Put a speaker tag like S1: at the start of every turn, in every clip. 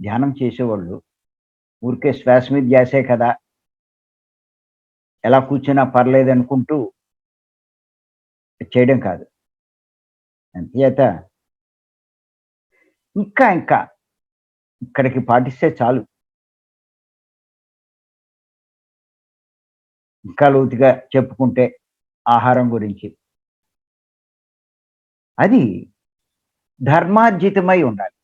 S1: ధ్యానం చేసేవాళ్ళు. ఊరికే శ్వాస మీద ధ్యాసే కదా. ఎలా కూర్చున్నా పర్లేదు అనుకుంటూ చేయడం కాదు. అంతేత ఇంకా ఇంకా ఇక్కడికి పాటిస్తే చాలు. ఇంకా లోతుగా చెప్పుకుంటే ఆహారం గురించి. అది ధర్మార్జితమై ఉండాలి.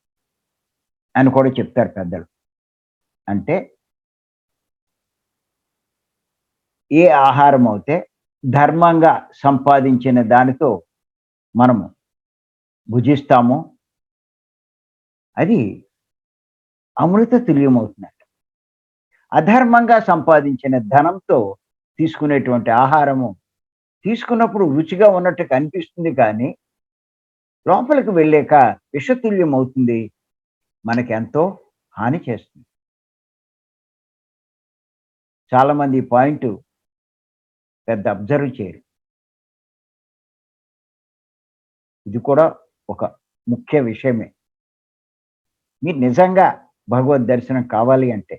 S1: అని కూడా చెప్తారు పెద్దలు. అంటే ఏ ఆహారం అయితే ధర్మంగా సంపాదించిన దానితో మనము భుజిస్తాము అది అమృత తుల్యమవుతున్నట్టు. అధర్మంగా సంపాదించిన ధనంతో తీసుకునేటువంటి ఆహారము తీసుకున్నప్పుడు రుచిగా ఉన్నట్టు కనిపిస్తుంది కానీ లోపలికి వెళ్ళాక విషతుల్యం అవుతుంది మనకి ఎంతో హాని చేస్తుంది. చాలా మంది ఈ పాయింట్ పెద్ద అబ్జర్వ్ చేయరు. ఇది కూడా ఒక ముఖ్య విషయమే. మీరు నిజంగా భగవద్ దర్శనం కావాలి అంటే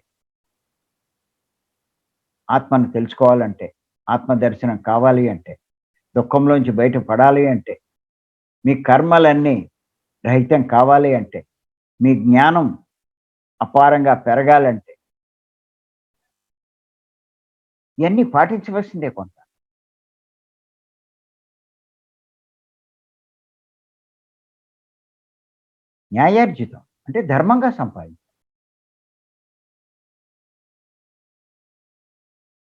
S1: ఆత్మను తెలుసుకోవాలంటే ఆత్మ దర్శనం కావాలి అంటే దుఃఖంలోంచి బయటపడాలి అంటే మీ కర్మలన్నీ రహితం కావాలి అంటే మీ జ్ఞానం అపారంగా పెరగాలంటే ఇవన్నీ పాటించవలసిందే కొంత. న్యాయార్జితం అంటే ధర్మంగా సంపాదించాలి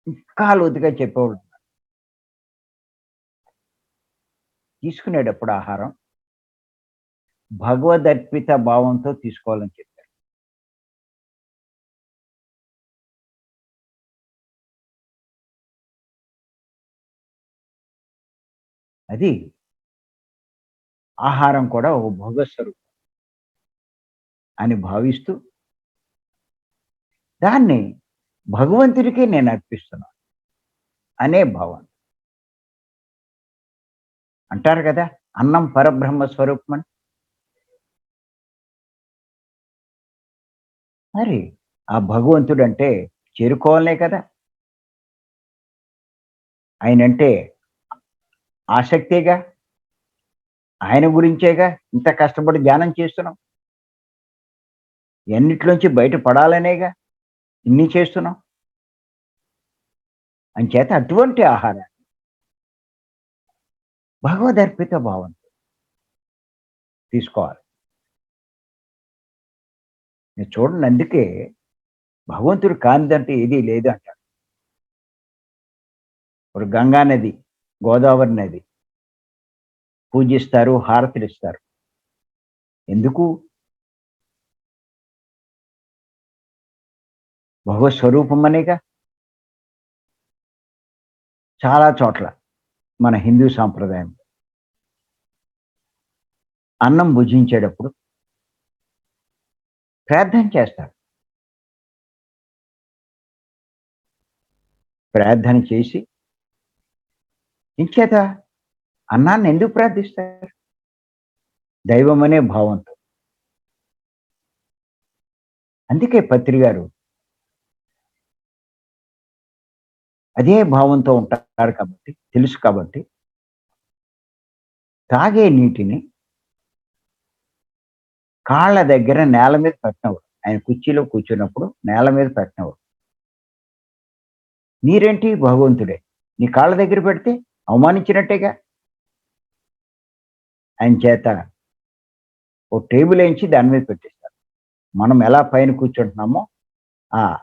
S1: ఇంకా లోతుగా చెప్పేవాళ్ళు తీసుకునేటప్పుడు ఆహారం భగవదర్పిత భావంతో తీసుకోవాలని చెప్పారు. అది ఆహారం కూడా ఓ భోగస్వరూపం అని భావిస్తూ దాన్ని భగవంతుడికి నేను అర్పిస్తున్నాను అనే భావం అంటారు కదా అన్నం పరబ్రహ్మ స్వరూపం అని మరి ఆ భగవంతుడు అంటే చేరుకోవాలనే కదా? ఆయన అంటే ఆసక్తిగా? ఆయన గురించేగా ఇంత కష్టపడి ధ్యానం చేస్తున్నాం ఎన్నిట్లోంచి బయటపడాలనేగా ఇన్ని చేస్తున్నాం అంచేత అటువంటి ఆహారాన్ని భగవదర్పిత భావంతో తీసుకోవాలి. నేను చూడండి అందుకే భగవంతుడు కానిదంటే ఏదీ లేదు అంటారు ఇప్పుడు గంగా నది గోదావరి నది పూజిస్తారు హారతులు ఇస్తారు ఎందుకు? భగవత్ స్వరూపం అనేగా చాలా చోట్ల మన హిందూ సాంప్రదాయం అన్నం భుజించేటప్పుడు ప్రార్థన చేస్తారు ప్రార్థన చేసి ఇంకేత అన్నాన్ని ఎందుకు ప్రార్థిస్తారు? దైవం అనే భావంతో. అందుకే పత్రి గారు అదే భావంతో ఉంటారు కాబట్టి తెలుసు కాబట్టి తాగే నీటిని కాళ్ళ దగ్గర నేల మీద పెట్టినవాడు. ఆయన కుర్చీలో కూర్చున్నప్పుడు నేల మీద పెట్టినవాడు. నీరేంటి భగవంతుడే? నీ కాళ్ళ దగ్గర పెడితే అవమానించినట్టేగా? ఆయన చేత ఓ టేబుల్ వేయించి దాని మీద పెట్టేస్తారు మనం ఎలా పైన కూర్చుంటున్నామో ఆ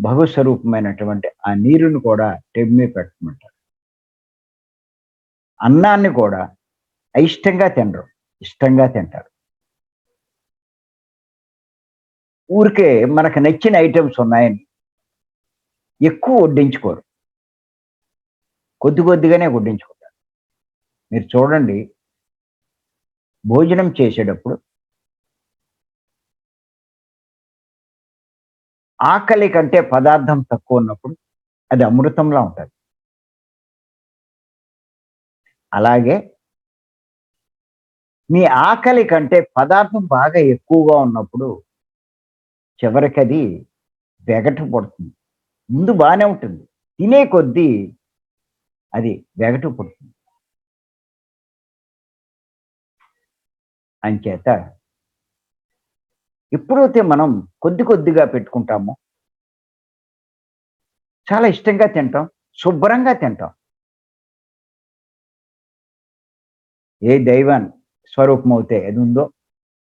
S1: భగవస్వరూపమైనటువంటి ఆ నీరుని కూడా టేబుల్ మీద పెట్టమంటారు. అన్నాన్ని కూడా అయిష్టంగా తినరు. ఇష్టంగా తింటారు. ఊరికే మనకు నచ్చిన ఐటమ్స్ ఉన్నాయని ఎక్కువ వడ్డించుకోరు. కొద్ది కొద్దిగానే వడ్డించుకుంటారు. మీరు చూడండి భోజనం చేసేటప్పుడు ఆకలి కంటే పదార్థం తక్కువ ఉన్నప్పుడు అది అమృతంలా ఉంటుంది. అలాగే మీ ఆకలి కంటే పదార్థం బాగా ఎక్కువగా ఉన్నప్పుడు చివరికి అది వెగట పడుతుంది. ముందు బాగానే ఉంటుంది. తినే కొద్దీ అది వెగటు పడుతుంది. అంచేత ఎప్పుడైతే మనం కొద్ది కొద్దిగా పెట్టుకుంటామో చాలా ఇష్టంగా తింటాం శుభ్రంగా తింటాం. ఏ దైవాన్ని స్వరూపం అవుతే ఏది ఉందో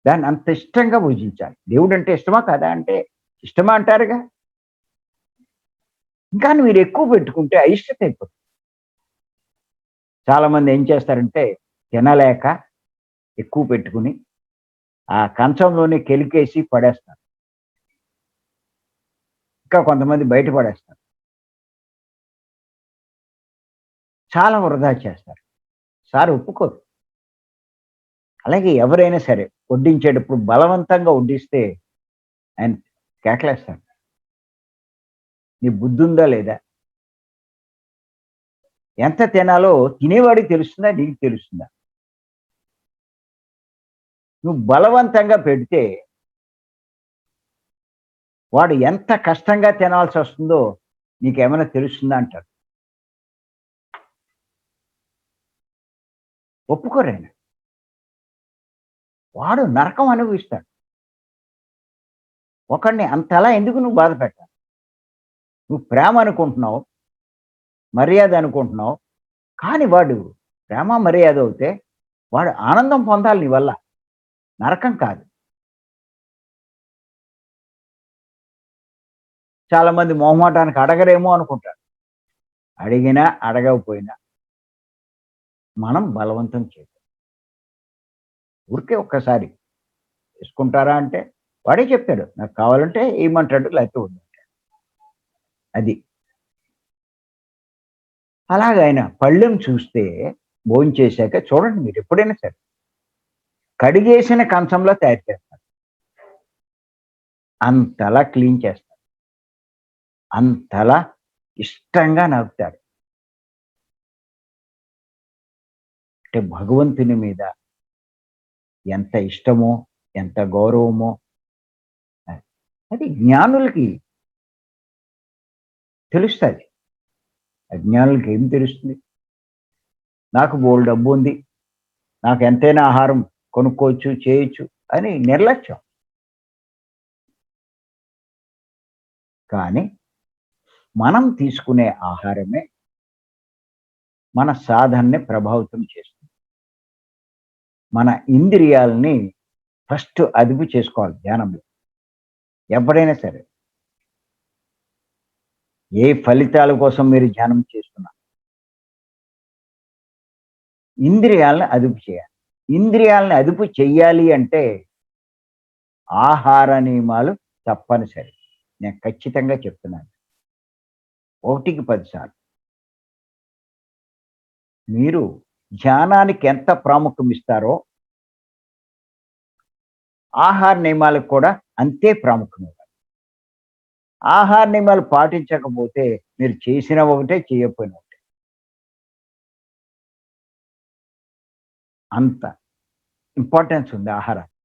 S1: దాన్ని అంత ఇష్టంగా పూజించాలి దేవుడు అంటే ఇష్టమా కదా అంటే ఇష్టమా అంటారుగా? ఇంకా మీరు ఎక్కువ పెట్టుకుంటే అయిష్టత అయిపోతుంది. చాలా మంది ఏం చేస్తారంటే తినలేక ఎక్కువ పెట్టుకుని ఆ కంచంలోనే కెలికేసి పడేస్తారు. ఇంకా కొంతమంది బయట పడేస్తారు. చాలా వృధా చేస్తారు. సార్ ఒప్పుకోరు. అలాగే ఎవరైనా సరే వడ్డించేటప్పుడు బలవంతంగా వడ్డిస్తే ఆయన కేకలేస్తాడు. నీ బుద్ధి ఉందా లేదా? ఎంత తినాలో తినేవాడికి తెలుస్తుందా? నీకు తెలుస్తుందా? నువ్వు బలవంతంగా పెడితే వాడు ఎంత కష్టంగా తినాల్సి వస్తుందో నీకేమైనా తెలుస్తుందా అంటారు ఒప్పుకోరైనా వాడు నరకం అనుభవిస్తాడు. ఒకడిని అంతలా ఎందుకు నువ్వు బాధ పెట్టాలి నువ్వు ప్రేమ అనుకుంటున్నావు మర్యాద అనుకుంటున్నావు కానీ వాడు ప్రేమ మర్యాద అవుతే వాడు ఆనందం పొందాలి నీ వల్ల. నరకం కాదు. చాలా మంది మొహమాటానికి అడగరేమో అనుకుంటారు. అడిగినా అడగకపోయినా మనం బలవంతం చేయాలి. ఊరికే ఒక్కసారి తీసుకుంటారా అంటే వాడే చెప్తాడు నాకు కావాలంటే ఏమంటాడు లేకపోతే వద్దంటాడు అది. అలాగైనా పళ్ళెం చూస్తే భోంచేశాక చూడండి మీరు ఎప్పుడైనా సరే. కడిగేసిన కంచంలో తయారు చేస్తారు. అంతలా క్లీన్ చేస్తారు. అంతలా ఇష్టంగా నవ్వుతాడు అంటే భగవంతుని మీద ఎంత ఇష్టమో ఎంత గౌరవమో. అది జ్ఞానులకి తెలుస్తుంది. అజ్ఞానులకి ఏం తెలుస్తుంది? నాకు బోల్ డబ్బు ఉంది. నాకు ఎంతైనా ఆహారం కొనుక్కోవచ్చు చేయొచ్చు అని నిర్లక్ష్యం. కానీ మనం తీసుకునే ఆహారమే మన సాధనని ప్రభావితం చేస్తుంది. మన ఇంద్రియాలని ఫస్ట్ అదుపు చేసుకోవాలి ధ్యానంలో. ఎప్పుడైనా సరే. ఏ ఫలితాల కోసం మీరు ధ్యానం చేస్తున్నారు ఇంద్రియాలను అదుపు చేయాలి. ఇంద్రియాలను అదుపు చెయ్యాలి అంటే ఆహార నియమాలు తప్పనిసరి. నేను ఖచ్చితంగా చెప్తున్నాను. ఒకటికి పదిసార్లు మీరు ధ్యానానికి ఎంత ప్రాముఖ్యం ఇస్తారో ఆహార నియమాలకు కూడా అంతే ప్రాముఖ్యం ఇవ్వాలి ఆహార నియమాలు పాటించకపోతే మీరు చేసిన ఒకటే చేయకపోయిన ఒకటే. అంత ఇంపార్టెన్స్ ఉంది ఆహారానికి.